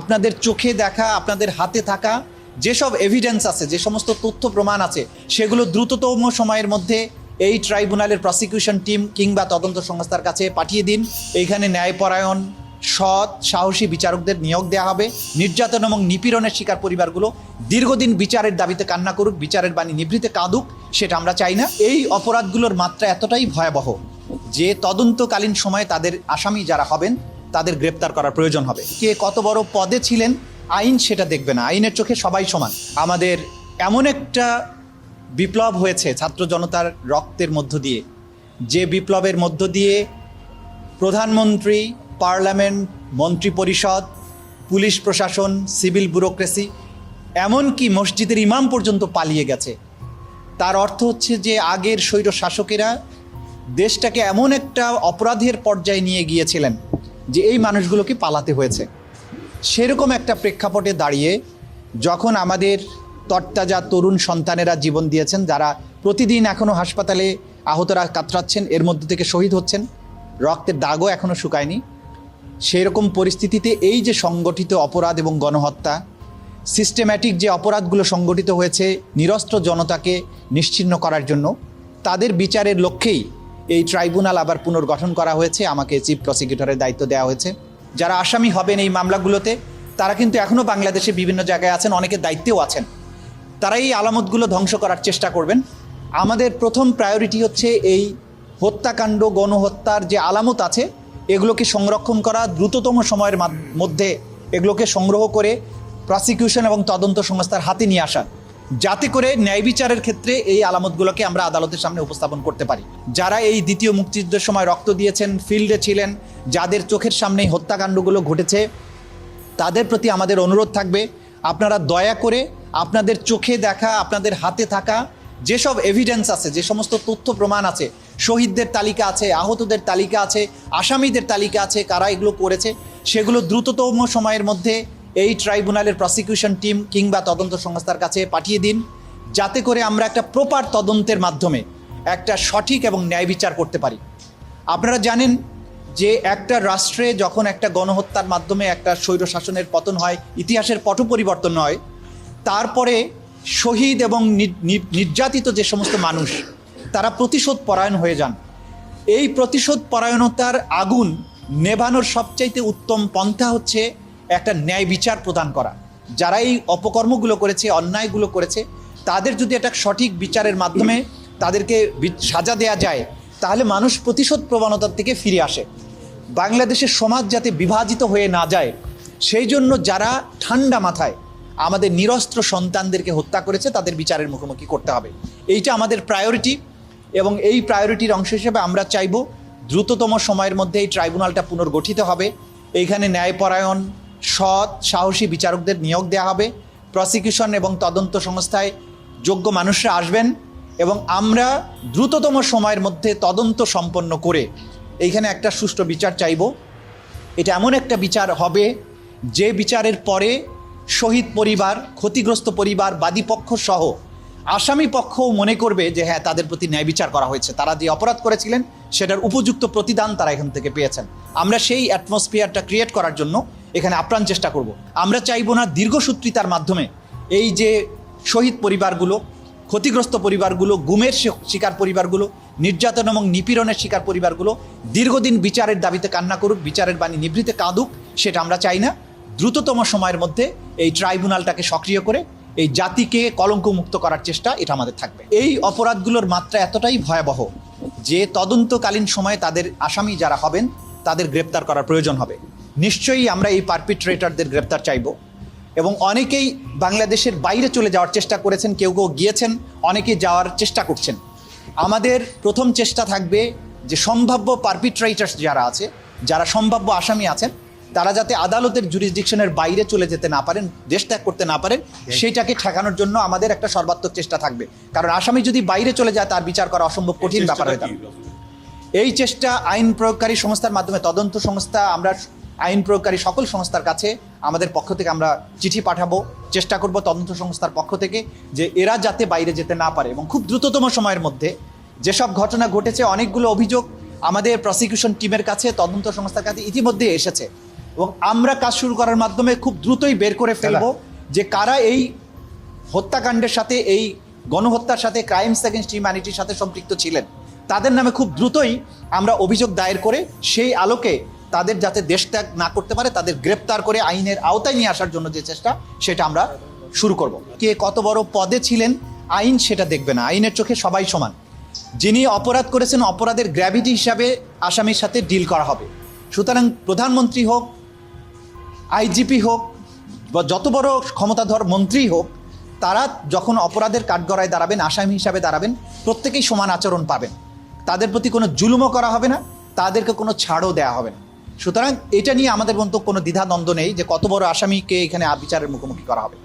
আপনাদের চোখে দেখা, আপনাদের হাতে থাকা যেসব এভিডেন্স আছে, যে সমস্ত তথ্য প্রমাণ আছে, সেগুলো দ্রুততম সময়ের মধ্যে এই ট্রাইব্যুনালের প্রসিকিউশন টিম কিংবা তদন্ত সংস্থার কাছে পাঠিয়ে দিন। এইখানে ন্যায়পরায়ণ, সৎ, সাহসী বিচারকদের নিয়োগ দেওয়া হবে। নির্যাতন এবং নিপীড়নের শিকার পরিবারগুলো দীর্ঘদিন বিচারের দাবিতে কান্না করুক, বিচারের বাণী নিভৃতে কাঁদুক, সেটা আমরা চাই না। এই অপরাধগুলোর মাত্রা এতটাই ভয়াবহ যে তদন্তকালীন সময়ে তাদের আসামি যারা হবেন তাদের গ্রেপ্তার করার প্রয়োজন হবে। কে কত বড় পদে ছিলেন, আইন সেটা দেখবে না। আইনের চোখে সবাই সমান। আমাদের এমন একটা বিপ্লব হয়েছে ছাত্র জনতার রক্তের মধ্য দিয়ে। যে বিপ্লবের মধ্য দিয়ে প্রধানমন্ত্রী, পার্লামেন্ট মন্ত্রী পরিষদ পুলিশ প্রশাসন, সিভিল ব্যুরোক্রেসি, এমনকি মসজিদের ইমাম পর্যন্ত পালিয়ে গেছে। তার অর্থ হচ্ছে যে আগের স্বৈর শাসকেরা দেশটাকে এমন একটা অপরাধের পর্যায়ে নিয়ে গিয়েছিলেন। যে এই মানুষগুলোকে পালাতে হয়েছে। সেরকম একটা প্রেক্ষাপটে দাঁড়িয়ে যখন আমাদের তরতাজা তরুণ সন্তানেরা জীবন দিয়েছেন, যারা প্রতিদিন এখনও হাসপাতালে আহতরা কাতরাচ্ছেন, এর মধ্যে থেকে শহীদ হচ্ছেন, রক্তের দাগও এখনও শুকায়নি। সেরকম পরিস্থিতিতে এই যে সংগঠিত অপরাধ এবং গণহত্যা সিস্টেম্যাটিক যে অপরাধগুলো সংগঠিত হয়েছে, নিরস্ত্র জনতাকে নিশ্চিহ্ন করার জন্য, তাদের বিচারের লক্ষ্যেই এই ট্রাইব্যুনাল আবার পুনর্গঠন করা হয়েছে, আমাকে চিফ প্রসিকিউটরের দায়িত্ব দেওয়া হয়েছে। যারা আসামি হবেন এই মামলাগুলোতে, তারা কিন্তু এখনও বাংলাদেশে বিভিন্ন জায়গায় আছেন অনেকে দায়িত্বেও আছেন। তারা এই আলামতগুলো ধ্বংস করার চেষ্টা করবেন। আমাদের প্রথম প্রায়োরিটি হচ্ছে এই হত্যাকাণ্ড, গণহত্যার যে আলামত আছে, এগুলোকে সংরক্ষণ করা, দ্রুততম সময়ের মধ্যে এগুলোকে সংগ্রহ করে প্রসিকিউশন এবং তদন্ত সংস্থার হাতে নিয়ে আসা। যাতে করে ন্যায় বিচারের ক্ষেত্রে এই আলামতগুলোকে আমরা আদালতের সামনে উপস্থাপন করতে পারি। যারা এই দ্বিতীয় মুক্তিযুদ্ধের সময় রক্ত দিয়েছেন, ফিল্ডে ছিলেন, যাদের চোখের সামনেই হত্যাকাণ্ডগুলো ঘটেছে, তাদের প্রতি আমাদের অনুরোধ থাকবে, আপনারা দয়া করে আপনাদের চোখে দেখা, আপনাদের হাতে থাকা যেসব এভিডেন্স আছে, যে সমস্ত তথ্য প্রমাণ আছে, শহীদদের তালিকা আছে, আহতদের তালিকা আছে, আসামিদের তালিকা আছে, কারা এগুলো করেছে, সেগুলো দ্রুততম সময়ের মধ্যে এই ট্রাইব্যুনালের প্রসিকিউশন টিম কিংবা তদন্ত সংস্থার কাছে পাঠিয়ে দিন, যাতে করে আমরা একটা প্রপার তদন্তের মাধ্যমে একটা সঠিক এবং ন্যায় বিচার করতে পারি। আপনারা জানেন যে একটা রাষ্ট্রে যখন একটা গণহত্যার মাধ্যমে একটা স্বৈর শাসনের পতন হয়, ইতিহাসের পট পরিবর্তন হয়, তারপরে শহীদ এবং নির্যাতিত যে সমস্ত মানুষ, তারা প্রতিশোধ পরায়ণ হয়ে যান। এই প্রতিশোধ পরায়ণতার আগুন নেভানোর সবচাইতে উত্তম পন্থা হচ্ছে একটা ন্যায় বিচার প্রদান করা। যারা এই অপকর্মগুলো করেছে, অন্যায়গুলো করেছে, তাদের যদি একটা সঠিক বিচারের মাধ্যমে তাদেরকে সাজা দেয়া যায়, তাহলে মানুষ প্রতিশোধ প্রবণতার থেকে ফিরে আসে। বাংলাদেশের সমাজ যাতে বিভাজিত হয়ে না যায়, সেই জন্য যারা ঠান্ডা মাথায় আমাদের নিরস্ত্র সন্তানদেরকে হত্যা করেছে, তাদের বিচারের মুখোমুখি করতে হবে। এইটা আমাদের প্রায়োরিটি এবং এই প্রায়োরিটির অংশ হিসেবে আমরা চাইব দ্রুততম সময়ের মধ্যে এই ট্রাইব্যুনালটা পুনর্গঠিত হবে। এইখানে ন্যায়পরায়ণ সৎ, সাহসী বিচারকদের নিয়োগ দেওয়া হবে। প্রসিকিউশন এবং তদন্ত সংস্থায় যোগ্য মানুষরা আসবেন এবং আমরা দ্রুততম সময়ের মধ্যে তদন্ত সম্পন্ন করে এইখানে একটা সুষ্ঠু বিচার চাইব। এটা এমন একটা বিচার হবে যে বিচারের পরে শহীদ পরিবার, ক্ষতিগ্রস্ত পরিবার বাদীপক্ষ সহ আসামি পক্ষও মনে করবে যে হ্যাঁ তাদের প্রতি ন্যায় বিচার করা হয়েছে। তারা যে অপরাধ করেছিলেন, সেটার উপযুক্ত প্রতিদান তারা এখান থেকে পেয়েছেন। আমরা সেই অ্যাটমসফিয়ারটা ক্রিয়েট করার জন্য এখানে আপ্রাণ চেষ্টা করব। আমরা চাইব না দীর্ঘসূত্রিতার মাধ্যমে এই যে শহীদ পরিবারগুলো, ক্ষতিগ্রস্ত পরিবারগুলো, গুমের শিকার পরিবারগুলো, নির্যাতন এবং নিপীড়নের শিকার পরিবারগুলো দীর্ঘদিন বিচারের দাবিতে কান্না করুক, বিচারের বাণী নিভৃতে কাঁদুক, সেটা আমরা চাই না। দ্রুততম সময়ের মধ্যে এই ট্রাইব্যুনালটাকে সক্রিয় করে এই জাতিকে কলঙ্কমুক্ত করার চেষ্টা এটা আমাদের থাকবে। এই অপরাধগুলোর মাত্রা এতটাই ভয়াবহ যে তদন্তকালীন সময়ে তাদের আসামি যারা হবেন, তাদের গ্রেপ্তার করার প্রয়োজন হবে। নিশ্চয়ই আমরা এই পারপিট্রেটারদের গ্রেপ্তার চাইব। এবং অনেকেই বাংলাদেশের বাইরে চলে যাওয়ার চেষ্টা করেছেন কেউ কেউ গিয়েছেন অনেকে যাওয়ার চেষ্টা করছেন। আমাদের প্রথম চেষ্টা থাকবে যে সম্ভাব্য পারপিট্রেটার্স যারা আছে যারা সম্ভাব্য আসামি আছেন তারা যাতে আদালতের জুরিসডিকশনের বাইরে চলে যেতে না পারেন দেশ ত্যাগ করতে না পারেন সেইটাকে ঠেকানোর জন্য আমাদের একটা সর্বাত্মক চেষ্টা থাকবে। কারণ আসামি যদি বাইরে চলে যায় তার বিচার করা অসম্ভব কঠিন ব্যাপার হয়ে এই চেষ্টা আইন প্রয়োগকারী সংস্থার মাধ্যমে তদন্ত সংস্থা আমরা আইন প্রয়োগকারী সকল সংস্থার কাছে আমাদের পক্ষ থেকে আমরা চিঠি পাঠাবো চেষ্টা করব তদন্ত সংস্থার পক্ষ থেকে যে এরা যাতে বাইরে যেতে না পারে এবং খুব দ্রুততম সময়ের মধ্যে যেসব ঘটনা ঘটেছে অনেকগুলো অভিযোগ আমাদের প্রসিকিউশন টিমের কাছে তদন্ত সংস্থার কাছে ইতিমধ্যে এসেছে এবং আমরা কাজ শুরু করার মাধ্যমে খুব দ্রুতই বের করে ফেলব যে কারা এই হত্যাকাণ্ডের সাথে এই গণহত্যার সাথে ক্রাইমস এগেনস্ট হিউম্যানিটির সাথে সম্পৃক্ত ছিলেন। তাদের নামে খুব দ্রুতই আমরা অভিযোগ দায়ের করে সেই আলোকে তাদের যাতে দেশ ত্যাগ না করতে পারে, তাদের গ্রেপ্তার করে আইনের আওতায় নিয়ে আসার জন্য যে চেষ্টা, সেটা আমরা শুরু করব। কে কত বড় পদে ছিলেন, আইন সেটা দেখবে না। আইনের চোখে সবাই সমান। যিনি অপরাধ করেছেন, অপরাধের গ্র্যাভিটি হিসাবে আসামির সাথে ডিল করা হবে। সুতরাং প্রধানমন্ত্রী হোক আইজিপি হোক, বা যত বড় ক্ষমতাধর মন্ত্রী হোক, তারা যখন অপরাধের কাঠগড়ায় দাঁড়াবেন, আসামি হিসাবে দাঁড়াবেন, প্রত্যেকেই সমান আচরণ পাবেন। তাদের প্রতি কোনো জুলুমও করা হবে না, তাদেরকে কোনো ছাড়ও দেওয়া হবে না। সুতরাং এটা নিয়ে আমাদের মধ্যে কোনো দ্বিধাদ্বন্দ্ব নেই যে কত বড় আসামিকে এখানে বিচারের মুখোমুখি করা হবে।